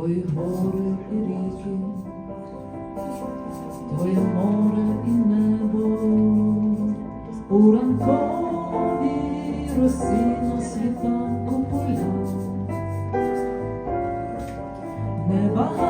твої гори і ріки, твоє море і небо, у ранковій росі на світанку поля. Небагато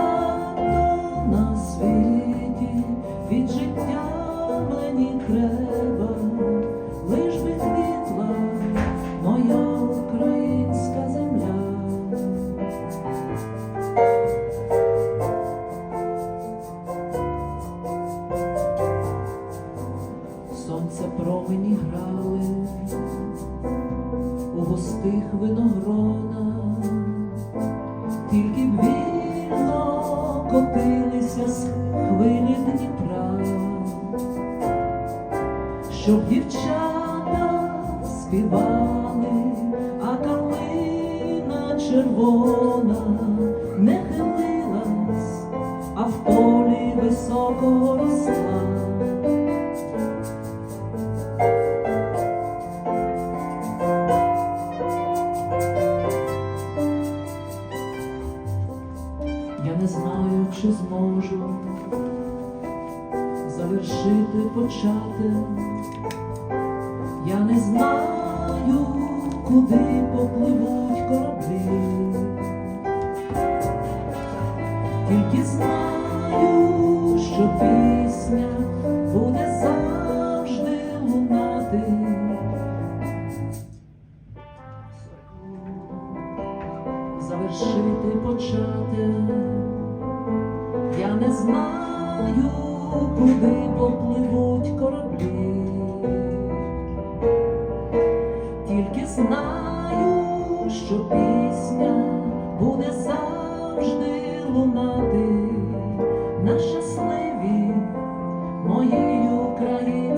Сонце промені грали у густих виногронах, тільки б вільно котилися з хвилі Дніпра, щоб дівчата співали, а калина червона не хилилась, а в полі високого росла. Не знаю, чи зможу завершити почати. Я не знаю, куди попливуть кораблі. Тільки знаю, що пісня завершити, почати. Я не знаю, куди попливуть кораблі, тільки знаю, що пісня буде завжди лунати на щасливі моєї України.